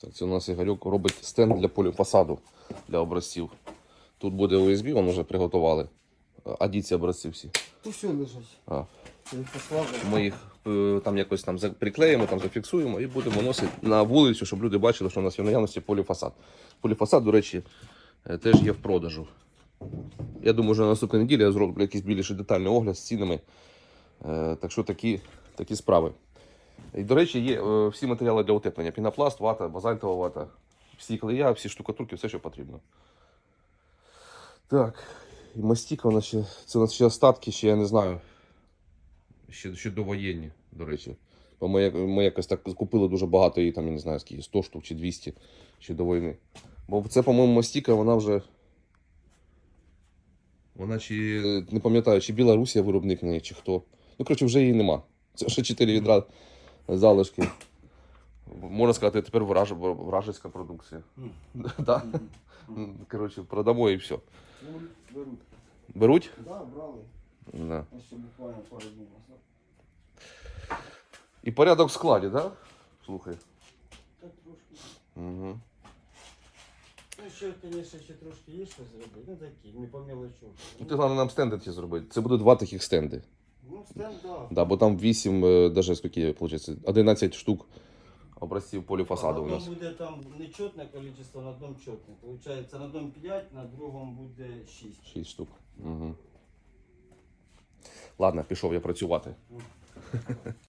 Так, це у нас Ігорюк робить стенд для поліфасаду для образців. Тут буде USB, він вже приготували. А де образці всі? Все лежать. А, ми їх е, там якось там приклеїмо, там зафіксуємо і будемо носити на вулицю, щоб люди бачили, що у нас є в наявності поліфасад. Поліфасад, до речі, е, теж є в продажу. Я думаю, що на наступній неділі я зроблю якийсь більш детальний огляд з цінами. Е, Так що такі, такі справи. І, до речі, є е, всі матеріали для утеплення: пінопласт, вата, базальтова вата, всі клея, всі штукатурки, все, що потрібно. Так, і мастіка у нас ще. Це у нас ще остатки, ще я не знаю. Ще, ще довоєнні, до речі. Бо ми, ми якось так купили дуже багато її, там, я не знаю, скільки, 100 штук чи 200 ще до війни. Бо це, по-моєму, мастіка, вона вже. Вона чи не пам'ятаю, чи Білорусія виробник неї, чи хто. Ну, коротше, вже її нема. Це ще 4 відра залишки. Можна сказати, тепер враж... вражеська продукція. Да? Коротше, продамо і все. Беруть. Беруть? Да, брали. Да. Ось буквально пару днів назад. І порядок в складі, так? Да? Слухай. Так трошки. Угу. Ну, ще, звісно, ще трошки є що зробити. Ну такі, не по мелочу. Ну, ти головне нам стенди ці зробити. Це буде два таких стенди. Ну, стенд, да. Да, бо там 8, е, даже скільки, виходить, 11 штук образців поліфасаду у на нас. одному буде там нечетне кількість, на одному чотне. Получається, на одному 5, на другому буде 6. 6 штук. Угу. Ладно, пішов я працювати.